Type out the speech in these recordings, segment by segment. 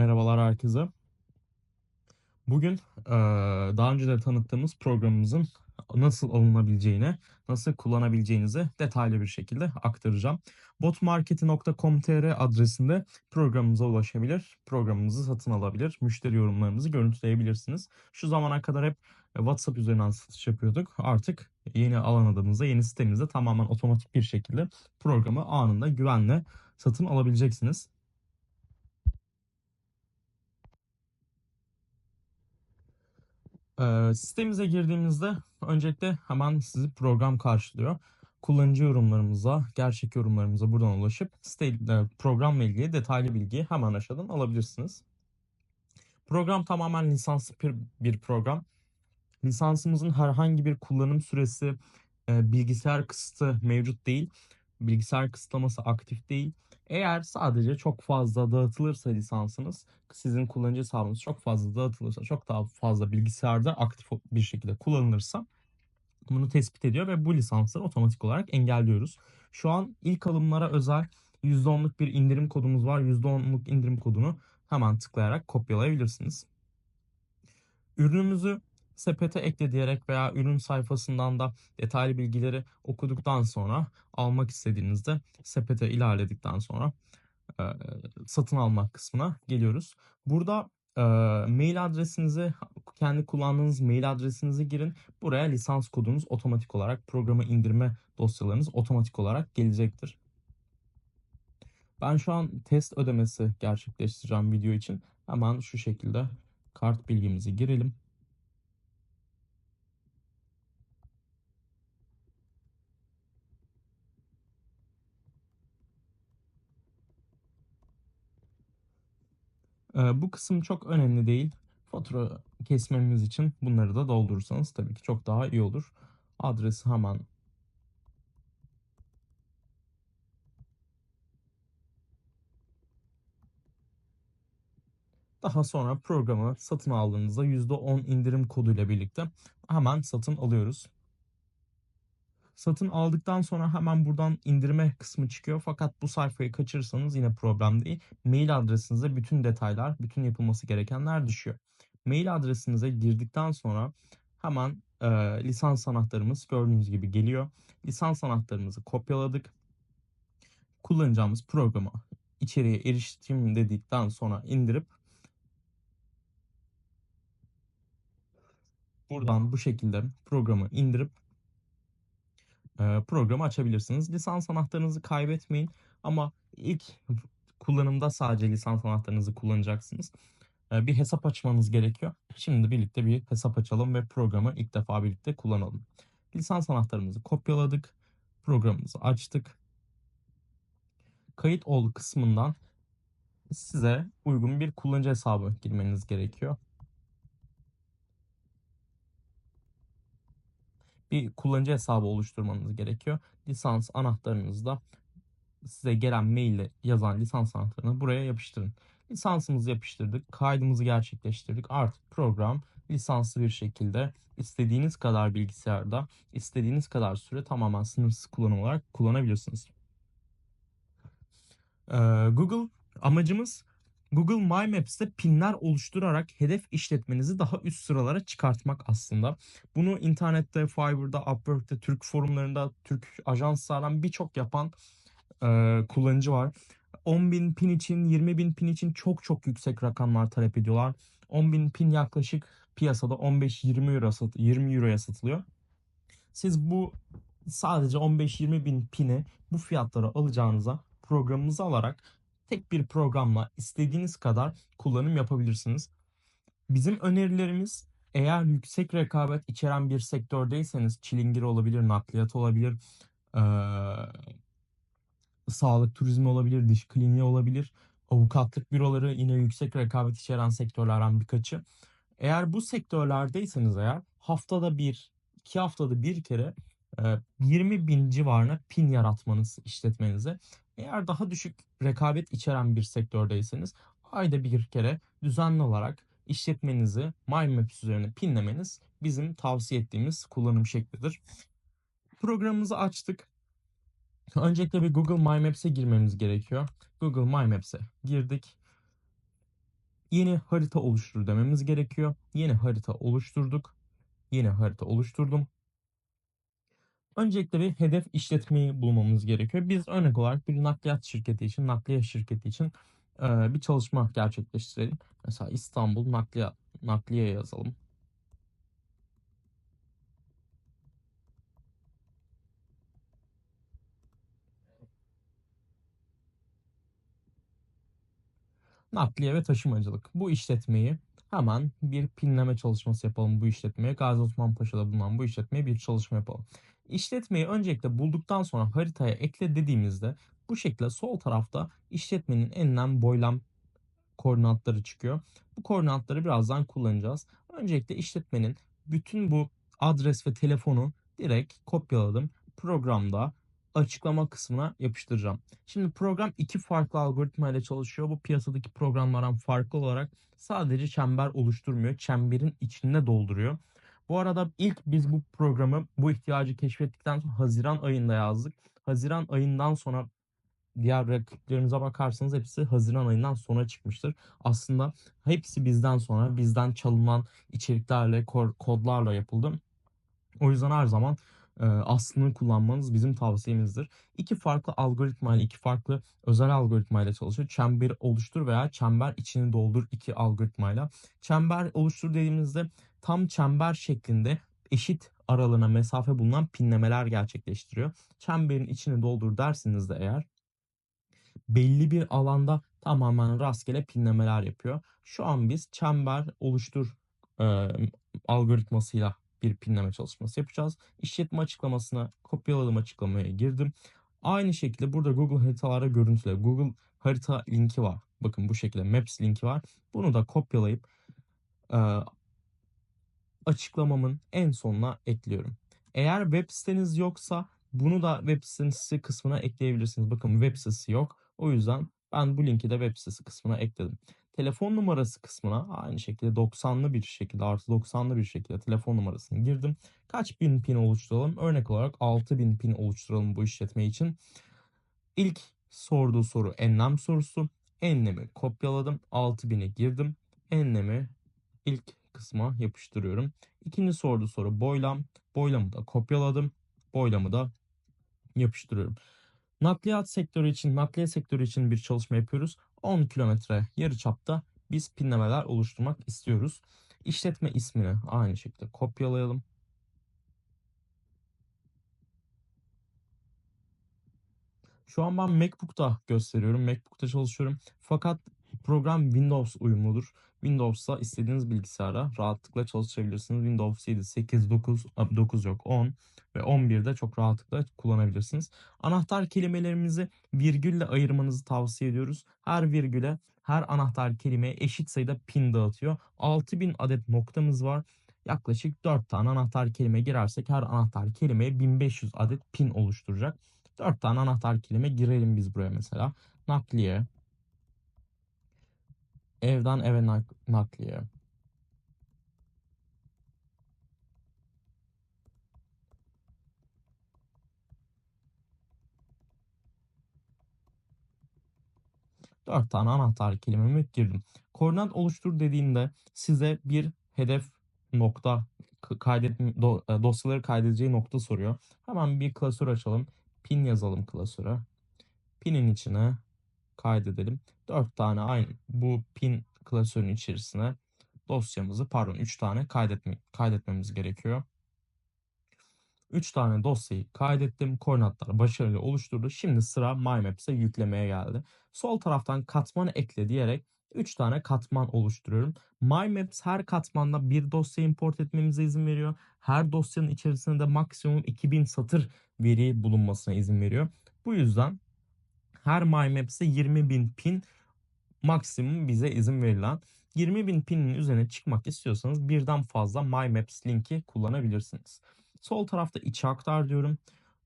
Merhabalar herkese. Bugün daha önce de tanıttığımız programımızın nasıl alınabileceğini, nasıl kullanabileceğinizi detaylı bir şekilde aktaracağım. botmarketi.com.tr adresinde programımıza ulaşabilir, programımızı satın alabilir, müşteri yorumlarımızı görüntüleyebilirsiniz. Şu zamana kadar hep WhatsApp üzerinden satış yapıyorduk. Artık yeni alan adımızda, yeni sitemizde tamamen otomatik bir şekilde programı anında güvenle satın alabileceksiniz. Ee, sitemize girdiğimizde öncelikle hemen sizi program karşılıyor. Kullanıcı yorumlarımıza, gerçek yorumlarımıza buradan ulaşıp site, e, programla ilgili detaylı bilgiyi hemen aşağıdan alabilirsiniz. Program tamamen lisanslı bir, bir program. Lisansımızın herhangi bir kullanım süresi, e, bilgisayar kısıtı mevcut değil. Bilgisayar kısıtlaması aktif değil. Eğer sadece çok fazla dağıtılırsa lisansınız, sizin kullanıcı hesabınız çok fazla dağıtılırsa, çok daha fazla bilgisayarda aktif bir şekilde kullanılırsa bunu tespit ediyor ve bu lisansları otomatik olarak engelliyoruz. Şu an ilk alımlara özel %10'luk bir indirim kodumuz var. %10'luk indirim kodunu hemen tıklayarak kopyalayabilirsiniz. Ürünümüzü sepete ekle diyerek veya ürün sayfasından da detaylı bilgileri okuduktan sonra almak istediğinizde sepete ilerledikten sonra e, satın almak kısmına geliyoruz. Burada e, mail adresinizi kendi kullandığınız mail adresinizi girin. Buraya lisans kodunuz otomatik olarak programa indirme dosyalarınız otomatik olarak gelecektir. Ben şu an test ödemesi gerçekleştireceğim video için. Hemen şu şekilde kart bilgimizi girelim. Bu kısım çok önemli değil. Fatura kesmemiz için bunları da doldurursanız tabii ki çok daha iyi olur. Adresi hemen Daha sonra programı satın aldığınızda %10 indirim koduyla birlikte hemen satın alıyoruz. Satın aldıktan sonra hemen buradan indirme kısmı çıkıyor. Fakat bu sayfayı kaçırırsanız yine problem değil. Mail adresinize bütün detaylar, bütün yapılması gerekenler düşüyor. Mail adresinize girdikten sonra hemen e, lisans anahtarımız gördüğünüz gibi geliyor. Lisans anahtarımızı kopyaladık. Kullanacağımız programı içeriye eriştim dedikten sonra indirip buradan bu şekilde programı indirip programı açabilirsiniz. Lisans anahtarınızı kaybetmeyin ama ilk kullanımda sadece lisans anahtarınızı kullanacaksınız. Bir hesap açmanız gerekiyor. Şimdi birlikte bir hesap açalım ve programı ilk defa birlikte kullanalım. Lisans anahtarımızı kopyaladık. Programımızı açtık. Kayıt ol kısmından size uygun bir kullanıcı hesabı girmeniz gerekiyor. Bir kullanıcı hesabı oluşturmanız gerekiyor. Lisans anahtarınızda size gelen maille yazan lisans anahtarını buraya yapıştırın. Lisansımızı yapıştırdık, kaydımızı gerçekleştirdik. Artık program lisanslı bir şekilde istediğiniz kadar bilgisayarda, istediğiniz kadar süre tamamen sınırsız kullanım olarak kullanabilirsiniz. Ee, Google amacımız Google My Maps'te pinler oluşturarak hedef işletmenizi daha üst sıralara çıkartmak aslında. Bunu internette, Fiverr'da, Upwork'te, Türk forumlarında, Türk ajanslardan birçok yapan e, kullanıcı var. 10.000 pin için, 20.000 pin için çok çok yüksek rakamlar talep ediyorlar. 10.000 pin yaklaşık piyasada 15-20 euro sat 20 euroya satılıyor. Siz bu sadece 15-20 bin pini bu fiyatlara alacağınıza programımızı alarak tek bir programla istediğiniz kadar kullanım yapabilirsiniz. Bizim önerilerimiz eğer yüksek rekabet içeren bir sektördeyseniz çilingir olabilir, nakliyat olabilir, ee, sağlık turizmi olabilir, diş kliniği olabilir, avukatlık büroları yine yüksek rekabet içeren sektörlerden birkaçı. Eğer bu sektörlerdeyseniz eğer haftada bir, iki haftada bir kere 20 bin civarına pin yaratmanız işletmenize eğer daha düşük rekabet içeren bir sektördeyseniz ayda bir kere düzenli olarak işletmenizi MyMaps üzerine pinlemeniz bizim tavsiye ettiğimiz kullanım şeklidir. Programımızı açtık. Öncelikle bir Google My Maps'e girmemiz gerekiyor. Google My Maps'e girdik. Yeni harita oluştur dememiz gerekiyor. Yeni harita oluşturduk. Yeni harita oluşturdum. Öncelikle bir hedef işletmeyi bulmamız gerekiyor. Biz örnek olarak bir nakliyat şirketi için, nakliye şirketi için e, bir çalışma gerçekleştirelim. Mesela İstanbul nakliye, nakliye yazalım. Nakliye ve taşımacılık. Bu işletmeyi hemen bir pinleme çalışması yapalım bu işletmeye. Gazi Osman Paşa'da bulunan bu işletmeye bir çalışma yapalım. İşletmeyi öncelikle bulduktan sonra haritaya ekle dediğimizde bu şekilde sol tarafta işletmenin enlem boylam koordinatları çıkıyor. Bu koordinatları birazdan kullanacağız. Öncelikle işletmenin bütün bu adres ve telefonu direkt kopyaladım. Programda açıklama kısmına yapıştıracağım. Şimdi program iki farklı algoritma ile çalışıyor. Bu piyasadaki programlardan farklı olarak sadece çember oluşturmuyor. Çemberin içinde dolduruyor. Bu arada ilk biz bu programı bu ihtiyacı keşfettikten sonra Haziran ayında yazdık. Haziran ayından sonra diğer rakiplerimize bakarsanız hepsi Haziran ayından sonra çıkmıştır. Aslında hepsi bizden sonra bizden çalınan içeriklerle, kodlarla yapıldı. O yüzden her zaman e, aslını kullanmanız bizim tavsiyemizdir. İki farklı algoritma ile iki farklı özel algoritma ile çalışıyor. Çember oluştur veya çember içini doldur iki algoritmayla. Çember oluştur dediğimizde tam çember şeklinde eşit aralığına mesafe bulunan pinlemeler gerçekleştiriyor. Çemberin içini doldur dersiniz de eğer belli bir alanda tamamen rastgele pinlemeler yapıyor. Şu an biz çember oluştur e, algoritmasıyla bir pinleme çalışması yapacağız. İşletme açıklamasına kopyaladım açıklamaya girdim. Aynı şekilde burada Google haritalara görüntüle Google harita linki var. Bakın bu şekilde Maps linki var. Bunu da kopyalayıp e, açıklamamın en sonuna ekliyorum. Eğer web siteniz yoksa bunu da web sitesi kısmına ekleyebilirsiniz. Bakın web sitesi yok. O yüzden ben bu linki de web sitesi kısmına ekledim. Telefon numarası kısmına aynı şekilde 90'lı bir şekilde artı 90'lı bir şekilde telefon numarasını girdim. Kaç bin pin oluşturalım? Örnek olarak 6000 pin oluşturalım bu işletme için. İlk sorduğu soru enlem sorusu. Enlemi kopyaladım. 6000'e girdim. Enlemi ilk kısma yapıştırıyorum. İkinci sorduğu soru boylam. Boylamı da kopyaladım. Boylamı da yapıştırıyorum. Nakliyat sektörü için, nakliye sektörü için bir çalışma yapıyoruz. 10 kilometre yarı çapta biz pinlemeler oluşturmak istiyoruz. İşletme ismini aynı şekilde kopyalayalım. Şu an ben MacBook'ta gösteriyorum. MacBook'ta çalışıyorum. Fakat program Windows uyumludur. Windows'ta istediğiniz bilgisayara rahatlıkla çalıştırabilirsiniz. Windows 7, 8, 9, 9 yok 10 ve 11'de çok rahatlıkla kullanabilirsiniz. Anahtar kelimelerimizi virgülle ayırmanızı tavsiye ediyoruz. Her virgüle her anahtar kelimeye eşit sayıda pin dağıtıyor. 6000 adet noktamız var. Yaklaşık 4 tane anahtar kelime girersek her anahtar kelimeye 1500 adet pin oluşturacak. 4 tane anahtar kelime girelim biz buraya mesela. Nakliye, evden eve nak nakliye, Dört tane anahtar kelimemi girdim. Koordinat oluştur dediğinde size bir hedef nokta kaydet e, dosyaları kaydedeceği nokta soruyor. Hemen bir klasör açalım. Pin yazalım klasöre. Pinin içine kaydedelim. 4 tane aynı bu pin klasörün içerisine dosyamızı pardon 3 tane kaydetme, kaydetmemiz gerekiyor. 3 tane dosyayı kaydettim. Koordinatlar başarılı oluşturdu. Şimdi sıra MyMaps'e yüklemeye geldi. Sol taraftan katmanı ekle diyerek 3 tane katman oluşturuyorum. MyMaps her katmanda bir dosya import etmemize izin veriyor. Her dosyanın içerisinde de maksimum 2000 satır veri bulunmasına izin veriyor. Bu yüzden her MyMaps'e 20.000 pin maksimum bize izin verilen 20.000 pinin üzerine çıkmak istiyorsanız birden fazla MyMaps linki kullanabilirsiniz. Sol tarafta içe aktar diyorum.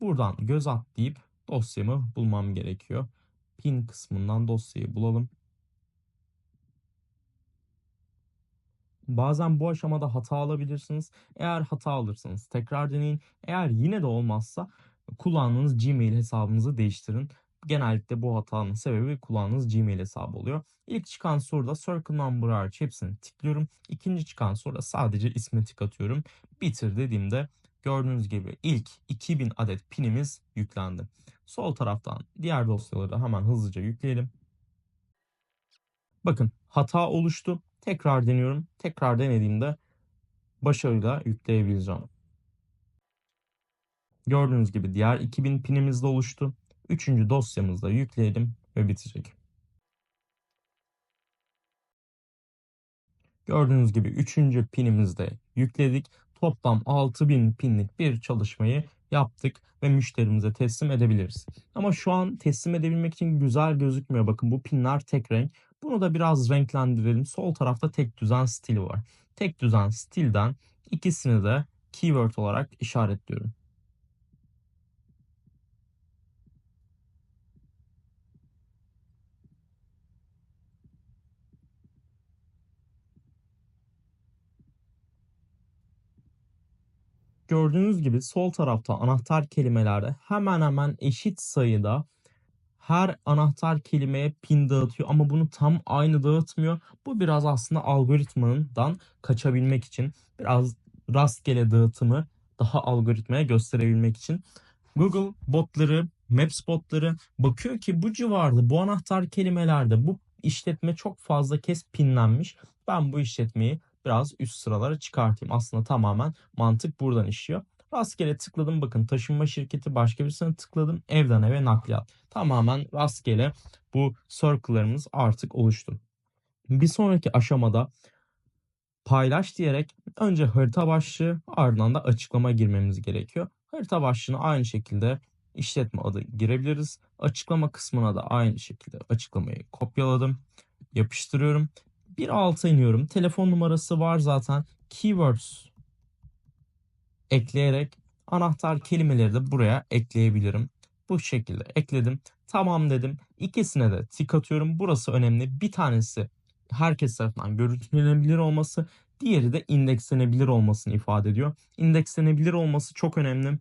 Buradan göz at deyip dosyamı bulmam gerekiyor. Pin kısmından dosyayı bulalım. Bazen bu aşamada hata alabilirsiniz. Eğer hata alırsanız tekrar deneyin. Eğer yine de olmazsa kullandığınız Gmail hesabınızı değiştirin. Genellikle bu hatanın sebebi kullandığınız Gmail hesabı oluyor. İlk çıkan soruda circle number hariç hepsini tıklıyorum. İkinci çıkan soruda sadece ismi tık atıyorum. Bitir dediğimde gördüğünüz gibi ilk 2000 adet pinimiz yüklendi. Sol taraftan diğer dosyaları hemen hızlıca yükleyelim. Bakın hata oluştu. Tekrar deniyorum. Tekrar denediğimde başarıyla yükleyebileceğim. Gördüğünüz gibi diğer 2000 pinimiz de oluştu. Üçüncü dosyamızda yükleyelim ve bitecek. Gördüğünüz gibi üçüncü pinimizi de yükledik. Toplam 6000 pinlik bir çalışmayı yaptık ve müşterimize teslim edebiliriz. Ama şu an teslim edebilmek için güzel gözükmüyor. Bakın bu pinler tek renk. Bunu da biraz renklendirelim. Sol tarafta tek düzen stili var. Tek düzen stilden ikisini de keyword olarak işaretliyorum. Gördüğünüz gibi sol tarafta anahtar kelimelerde hemen hemen eşit sayıda her anahtar kelimeye pin dağıtıyor ama bunu tam aynı dağıtmıyor. Bu biraz aslında algoritmandan kaçabilmek için biraz rastgele dağıtımı daha algoritmaya gösterebilmek için. Google botları, Maps botları bakıyor ki bu civarda bu anahtar kelimelerde bu işletme çok fazla kez pinlenmiş. Ben bu işletmeyi biraz üst sıralara çıkartayım. Aslında tamamen mantık buradan işliyor. Rastgele tıkladım bakın taşınma şirketi başka birisine tıkladım evden eve nakliyat. Tamamen rastgele bu circle'larımız artık oluştu. Bir sonraki aşamada paylaş diyerek önce harita başlığı ardından da açıklama girmemiz gerekiyor. Harita başlığını aynı şekilde işletme adı girebiliriz. Açıklama kısmına da aynı şekilde açıklamayı kopyaladım. Yapıştırıyorum. Bir alta iniyorum. Telefon numarası var zaten. Keywords ekleyerek anahtar kelimeleri de buraya ekleyebilirim. Bu şekilde ekledim. Tamam dedim. İkisine de tik atıyorum. Burası önemli. Bir tanesi herkes tarafından görüntülenebilir olması, diğeri de indekslenebilir olmasını ifade ediyor. İndekslenebilir olması çok önemli.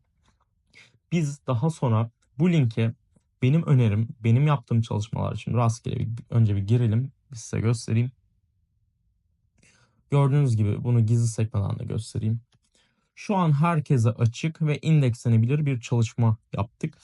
Biz daha sonra bu linke benim önerim, benim yaptığım çalışmalar için rastgele bir, önce bir girelim. Size göstereyim. Gördüğünüz gibi bunu gizli sekmeden de göstereyim. Şu an herkese açık ve indekslenebilir bir çalışma yaptık.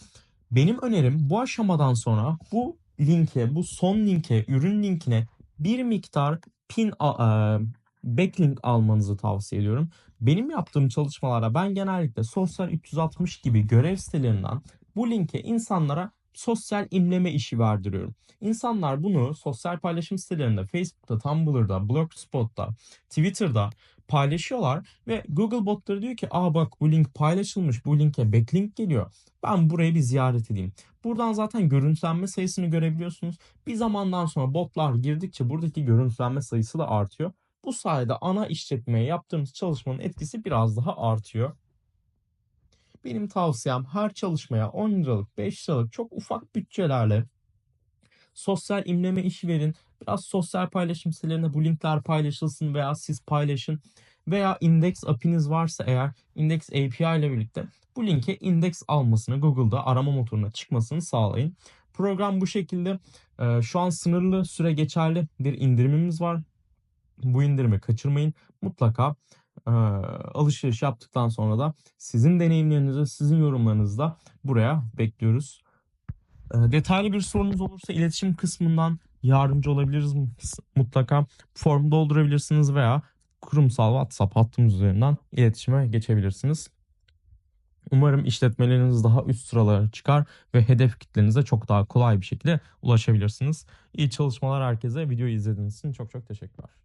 Benim önerim bu aşamadan sonra bu linke, bu son linke, ürün linkine bir miktar pin e, backlink almanızı tavsiye ediyorum. Benim yaptığım çalışmalarda ben genellikle sosyal 360 gibi görev sitelerinden bu linke insanlara sosyal imleme işi verdiriyorum. İnsanlar bunu sosyal paylaşım sitelerinde, Facebook'ta, Tumblr'da, Blogspot'ta, Twitter'da paylaşıyorlar ve Google botları diyor ki aa bak bu link paylaşılmış bu linke backlink geliyor. Ben burayı bir ziyaret edeyim. Buradan zaten görüntülenme sayısını görebiliyorsunuz. Bir zamandan sonra botlar girdikçe buradaki görüntülenme sayısı da artıyor. Bu sayede ana işletmeye yaptığımız çalışmanın etkisi biraz daha artıyor. Benim tavsiyem her çalışmaya 10 liralık 5 liralık çok ufak bütçelerle sosyal imleme işi verin. Biraz sosyal paylaşım sitelerine bu linkler paylaşılsın veya siz paylaşın. Veya index API'niz varsa eğer index API ile birlikte bu linke index almasını Google'da arama motoruna çıkmasını sağlayın. Program bu şekilde. Ee, şu an sınırlı süre geçerli bir indirimimiz var. Bu indirimi kaçırmayın. Mutlaka e, alışveriş yaptıktan sonra da sizin deneyimlerinizi, sizin yorumlarınızı da buraya bekliyoruz. E, detaylı bir sorunuz olursa iletişim kısmından yardımcı olabiliriz mutlaka. Form doldurabilirsiniz veya kurumsal WhatsApp hattımız üzerinden iletişime geçebilirsiniz. Umarım işletmeleriniz daha üst sıralara çıkar ve hedef kitlenize çok daha kolay bir şekilde ulaşabilirsiniz. İyi çalışmalar herkese. Videoyu izlediğiniz için çok çok teşekkürler.